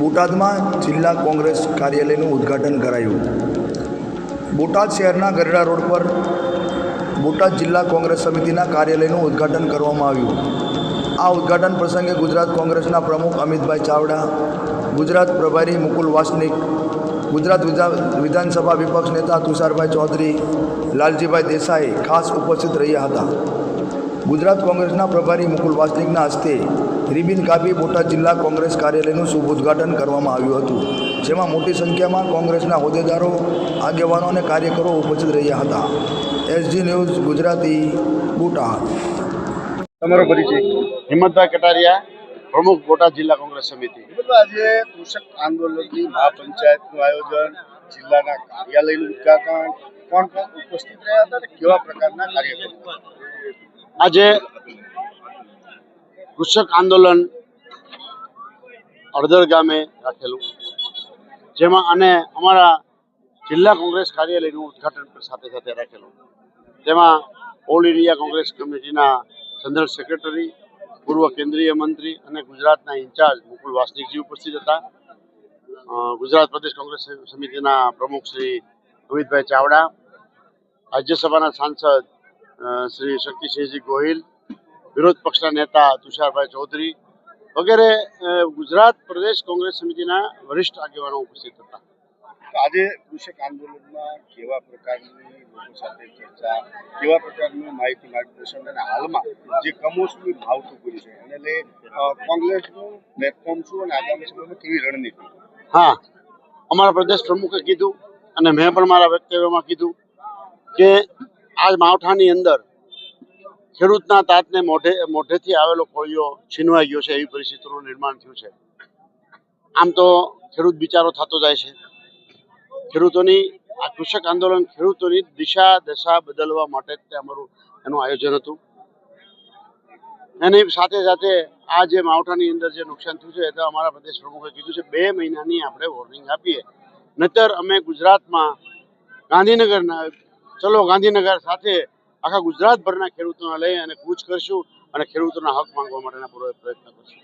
બોટાદમાં જિલ્લા કોંગ્રેસ કાર્યાલયનું ઉદ્ઘાટન કરાયું. બોટાદ શહેરના ગરડા રોડ પર બોટાદ જિલ્લા કોંગ્રેસ સમિતિના કાર્યાલયનું ઉદ્ઘાટન કરવામાં આવ્યું. આ ઉદ્ઘાટન પ્રસંગે ગુજરાત કોંગ્રેસના પ્રમુખ અમિતભાઈ ચાવડા, ગુજરાત પ્રભારી મુકુલ વાસનિક, ગુજરાત વિધાનસભા વિપક્ષ નેતા તુષારભાઈ ચૌધરી, લાલજીભાઈ દેસાઈ ખાસ ઉપસ્થિત રહ્યા હતા. ગુજરાત કોંગ્રેસના પ્રભારી મુકુલ વાસનિકના હસ્તે રિબિન કાપી બોટાદ જિલ્લા કોંગ્રેસ કાર્યાલયનું શુભ ઉદ્ઘાટન કરવામાં આવ્યું હતું જેમાં મોટી સંખ્યામાં કોંગ્રેસના હોદ્દેદારો આગેવાનો અને કાર્યકરો ઉપસ્થિત રહ્યા હતા. SG news Gujarati Botad. તમારો પરિચય. હિંમતભાઈ કટારિયા પ્રમુખ બોટાદ જિલ્લા કોંગ્રેસ સમિતિ. આજે કૃષક આંદોલનની મહાપંચાયતનું આયોજન જિલ્લાના કાર્યાલયનું ઉદઘાટન કોણ કોણ ઉપસ્થિત રહ્યા હતા અને કેવા પ્રકારના કાર્યક્રમો? આજે કૃષક આંદોલન અડધર ગામે રાખેલું. જેમાં અને અમારા જિલ્લા કોંગ્રેસ કાર્યાલયનું ઉદ્ઘાટન સાથે સાથે રાખેલું. તેમાં ઓલ ઇન્ડિયા કોંગ્રેસ કમિટીના જનરલ સેક્રેટરી, પૂર્વ કેન્દ્રીય મંત્રી અને ગુજરાતના ઇન્ચાર્જ મુકુલ વાસનિકજી ઉપસ્થિત હતા. ગુજરાત પ્રદેશ કોંગ્રેસ સમિતિના પ્રમુખ શ્રી અમિતભાઈ ચાવડા, રાજ્યસભાના સાંસદ શ્રી શક્તિસિંહજી ગોહિલ વિરોધ પક્ષના નેતા તુષારભાઈ ચૌધરી વગેરે ગુજરાત પ્રદેશ કોંગ્રેસ સમિતિના વરિષ્ઠ આગેવાનો ઉપસ્થિત હતા. આજે કૃષક આંદોલનમાં કેવા પ્રકારની લોકો સાથે ચર્ચા કેવા પ્રકારનું માહિતી માર્ગદર્શન અને હાલમાં જે કમોસમી ભાવ કર્યું છે એને લઈ કોંગ્રેસનું પ્લેટફોર્મ શું અને આગામી સમયમાં કેવી રણનીતિ? હા અમારા પ્રદેશ પ્રમુખે કીધું અને મેં પણ મારા વક્તવ્યમાં કીધું કે આ માવઠાની અંદર ખેડૂતના તાતને મોઢે, મોઢેથી આવેલો કોળિયો છીનવાઈ ગયો છે, એવી પરિસ્થિતિનું નિર્માણ થયું છે. આમ તો ખેડૂત બિચારો થતો જાય છે. ખેડૂતોની, આ કૃષક આંદોલન ખેડૂતોની દિશા, દશા બદલવા માટે તે અમારું એનું આયોજન હતું. એની સાથે સાથે આ જે માવઠાની અંદર જે નુકસાન થયું છે, એ તો અમારા પ્રદેશ પ્રમુખે કીધું છે, બે મહિનાની આપણે વોર્નિંગ આપીએ. નહીતર અમે ગુજરાતમાં ગાંધીનગરના ચલો ગાંધીનગર સાથે આખા ગુજરાતભરના ખેડૂતોને લઈ અને કૂચ કરશું અને ખેડૂતોના હક માંગવા માટેના પૂરો પ્રયત્ન કરશું.